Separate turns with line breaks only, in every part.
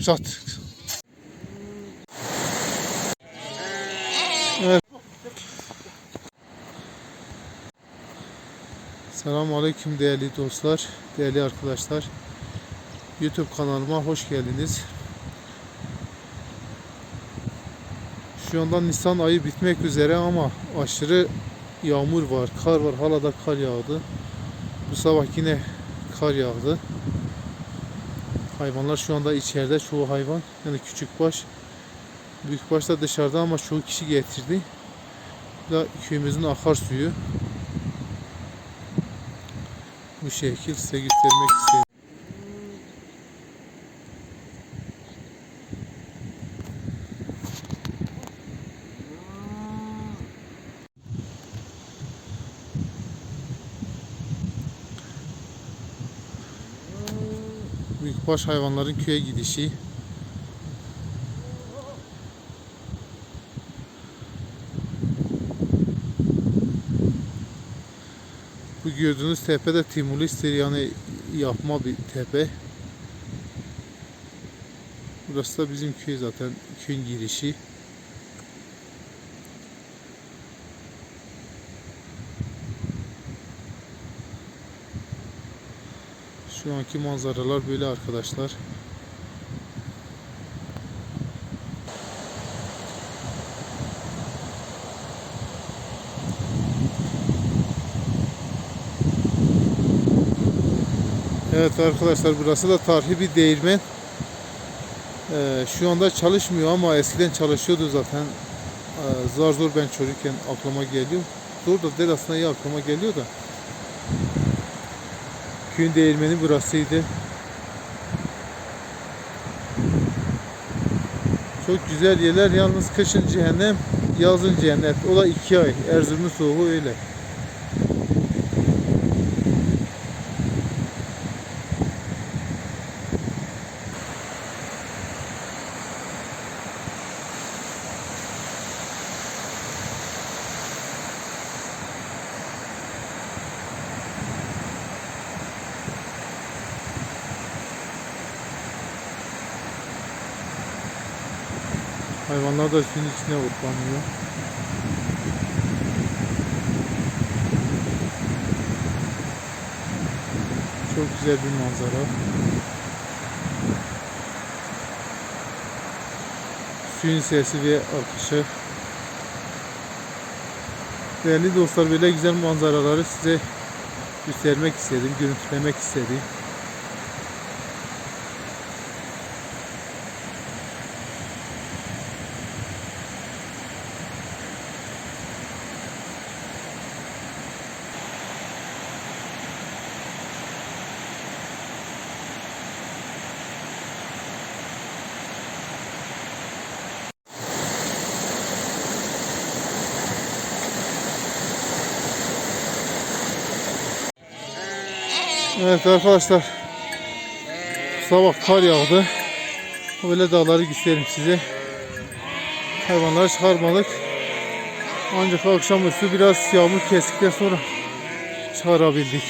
Sat. Evet. Selamun Aleyküm değerli dostlar, değerli arkadaşlar. YouTube kanalıma hoş geldiniz. Şu anda Nisan ayı bitmek üzere ama aşırı yağmur var, kar var. Hala da kar yağdı. Bu sabah yine kar yağdı. Hayvanlar şu anda içeride çoğu hayvan. Yani küçük baş, büyük baş da dışarıda ama çoğu kişi getirdi. Da köyümüzün akarsuyu. Bu şekil size göstermek istedim. Büyükbaş hayvanların köye gidişi. Bu gördüğünüz tepe de Timurlistir yani yapma bir tepe. Burası da bizim köy zaten köyün girişi. Şu anki manzaralar böyle arkadaşlar. Evet arkadaşlar burası da tarihi bir değirmen. Ee, şu anda çalışmıyor ama eskiden çalışıyordu zaten. Ee, zar zor ben çocukken aklıma geliyor. Zor da değil aslında iyi aklıma geliyor da. Köyün değirmeni burasıydı. Çok güzel yerler yalnız kışın cehennem, yazın cennet. O da iki ay. Erzurum'un soğuğu öyle. Hayvanlar da suyun içine otlanıyor. Çok güzel bir manzara. Suyun sesi ve akışı. Değerli dostlar böyle güzel manzaraları size göstermek istedim, görüntülemek istedim. Evet arkadaşlar sabah kar yağdı. Böyle dağları göstereyim size. Hayvanları çıkarmadık. Ancak akşamüstü biraz yağmur kestikten sonra çıkarabildik.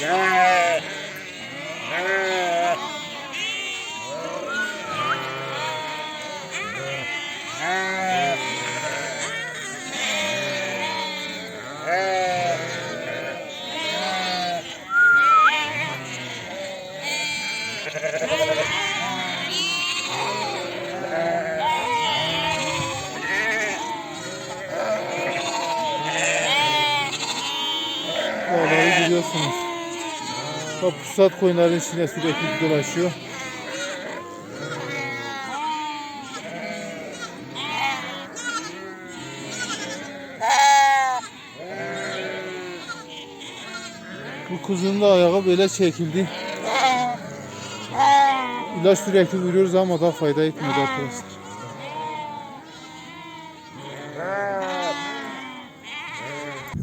Bak pusat koyunların içine sürekli dolaşıyor. Bu kuzunun da ayağı böyle çekildi. İlaç sürekli vuruyoruz ama da fayda etmiyor arkadaşlar.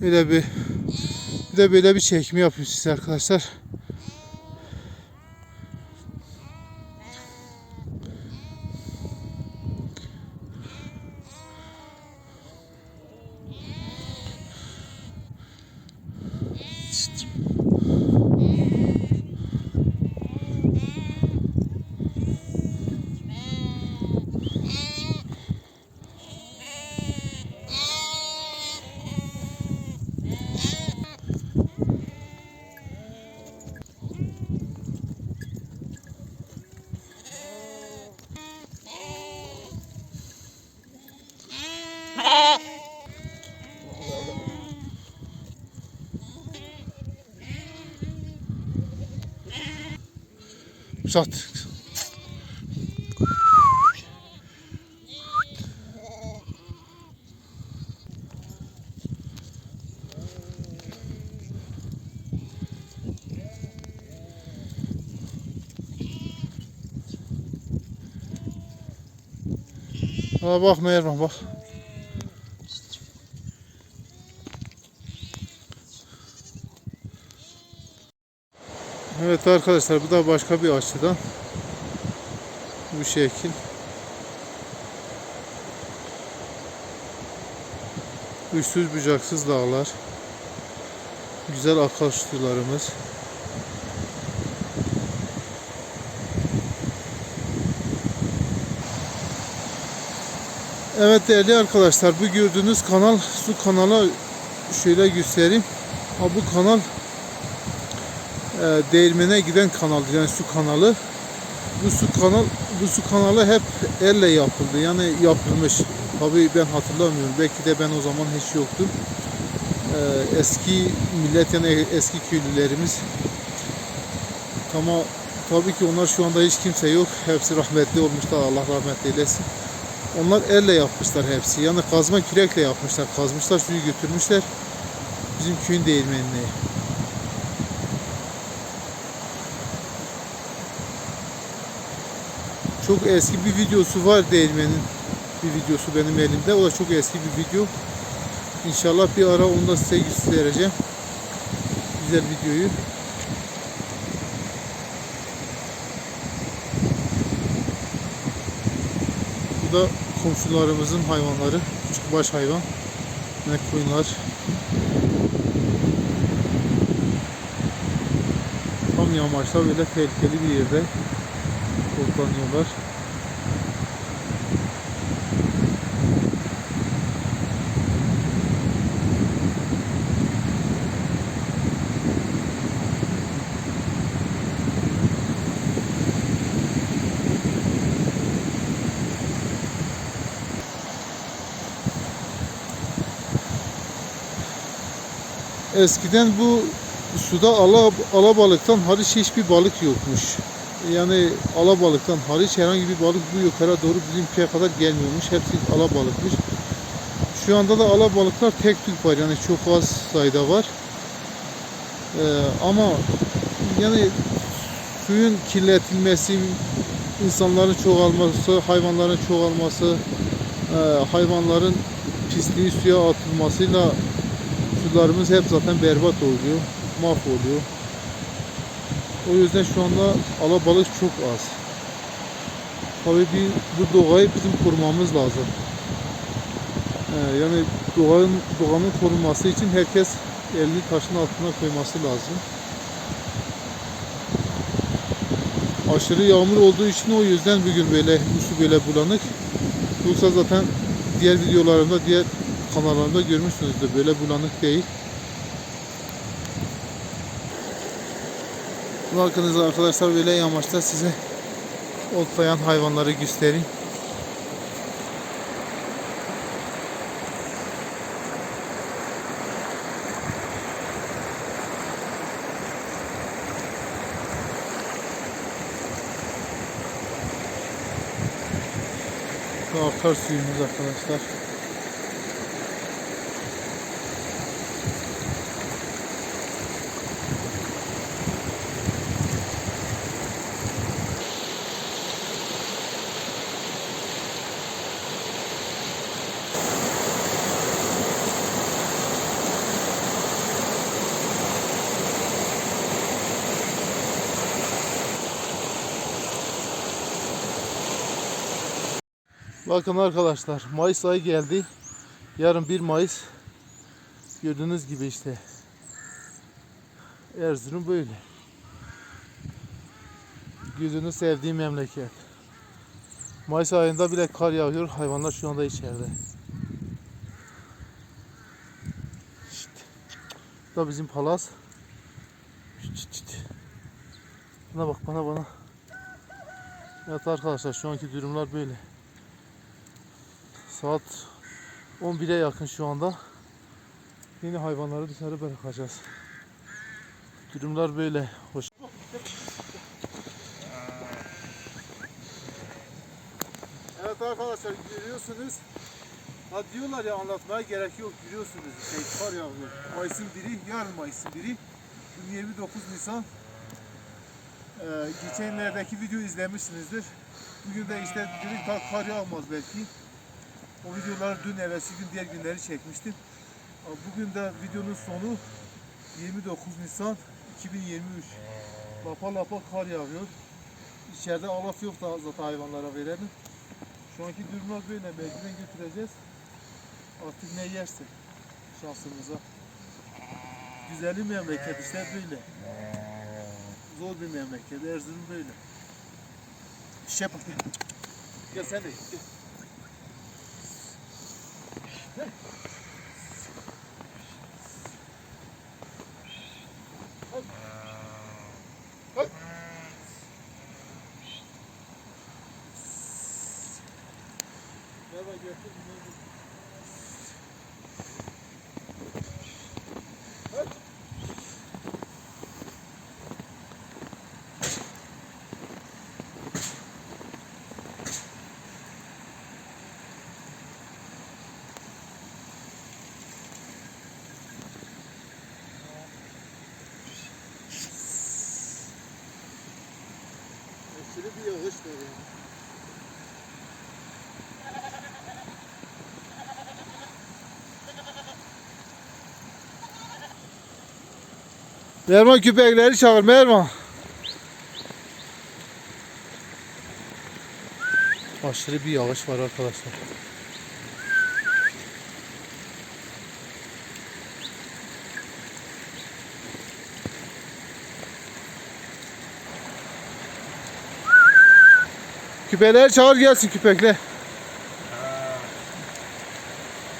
Böyle bir bir de böyle bir çekimi yapıyorum size arkadaşlar. Uzat. Ha bak Mervan bak. Evet arkadaşlar bu da başka bir açıdan. Bu şekil. Uçsuz bucaksız dağlar. Güzel akarsularımız. Evet değerli arkadaşlar bu gördüğünüz kanal su kanalı şöyle göstereyim. Ha, bu kanal e, değirmene giden kanaldı yani su kanalı. Bu su kanal bu su kanalı hep elle yapıldı yani yapılmış. Tabii ben hatırlamıyorum. Belki de ben o zaman hiç yoktum. E, eski millet yani eski köylülerimiz ama tabii ki onlar şu anda hiç kimse yok. Hepsi rahmetli olmuşlar. Allah rahmet eylesin. Onlar elle yapmışlar hepsi. Yani kazma kürekle yapmışlar. Kazmışlar suyu götürmüşler. Bizim köyün değirmenine. Çok eski bir videosu var değirmenin bir videosu benim elimde. O da çok eski bir video. İnşallah bir ara onu da size göstereceğim. Güzel videoyu. Bu da komşularımızın hayvanları. Küçük baş hayvan. Ne koyunlar. Tam yamaçta böyle tehlikeli bir yerde toplanıyorlar. Eskiden bu suda ala, alabalıktan hariç hiçbir balık yokmuş. Yani alabalıktan hariç herhangi bir balık bu yukarı doğru bizim köye kadar gelmiyormuş. Hepsi alabalıkmış. Şu anda da alabalıklar tek tük var. Yani çok az sayıda var. Ee, ama yani suyun kirletilmesi, insanların çoğalması, hayvanların çoğalması, e, hayvanların pisliği suya atılmasıyla sularımız hep zaten berbat oluyor, mahvoluyor. O yüzden şu anda alabalık çok az. Tabii bir, bu doğayı bizim korumamız lazım. Ee, yani doğanın, doğanın korunması için herkes elini taşın altına koyması lazım. Aşırı yağmur olduğu için o yüzden bugün böyle su böyle bulanık. Yoksa zaten diğer videolarımda, diğer kanallarımda görmüşsünüzdür. Böyle bulanık değil. Bakınız arkadaşlar böyle yamaçta size otlayan hayvanları göstereyim. Akar suyumuz arkadaşlar. Bakın arkadaşlar Mayıs ayı geldi. Yarın 1 Mayıs. Gördüğünüz gibi işte. Erzurum böyle. Gözünü sevdiğim memleket. Mayıs ayında bile kar yağıyor. Hayvanlar şu anda içeride. Bu da bizim palas. Bana bak bana bana. Evet arkadaşlar şu anki durumlar böyle. Saat 11'e yakın şu anda. Yeni hayvanları dışarı bırakacağız. Durumlar böyle. Hoş. Evet arkadaşlar görüyorsunuz. Ha diyorlar ya anlatmaya gerek yok biliyorsunuz işte kar yağıyor. Mayıs'ın biri, yarın Mayıs'ın biri. 29 Nisan. Ee, geçenlerdeki video izlemişsinizdir. Bugün de işte dedik kar yağmaz belki. O videoları dün evvelsi gün diğer günleri çekmiştim. Bugün de videonun sonu 29 Nisan 2023. Lapa lapa kar yağıyor. İçeride alaf yok da zaten hayvanlara verelim. Şu anki durumlar böyle. Mecburen götüreceğiz. Artık ne yerse şansımıza. Güzel bir memleket işte böyle. Zor bir memleket. Erzurum böyle. Şey. Gel, gel sen de gel. Gel bak yağış var ya. Mervan köpekleri çağır Mervan. Aşırı bir yağış var arkadaşlar. Küpeleri çağır gelsin küpekle.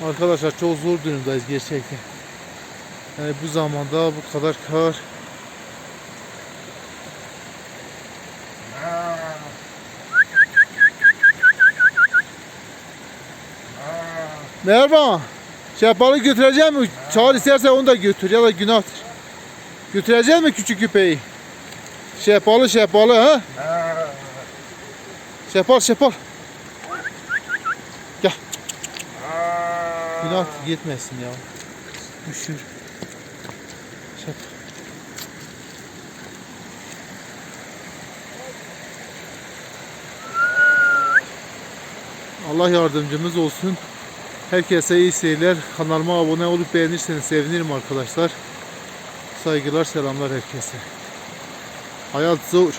Arkadaşlar çok zor durumdayız gerçekten. Yani bu zamanda bu kadar kar. Merhaba. Şehpalı götürecek mi? Çağır istersen onu da götür ya da günahtır. Götürecek mi küçük küpeyi? Şehpalı şehpalı ha? Şehpal şehpal. Gel. Günah gitmesin ya. Üşür. Şehpal. Allah yardımcımız olsun. Herkese iyi seyirler. Kanalıma abone olup beğenirseniz sevinirim arkadaşlar. Saygılar, selamlar herkese. Hayat zor.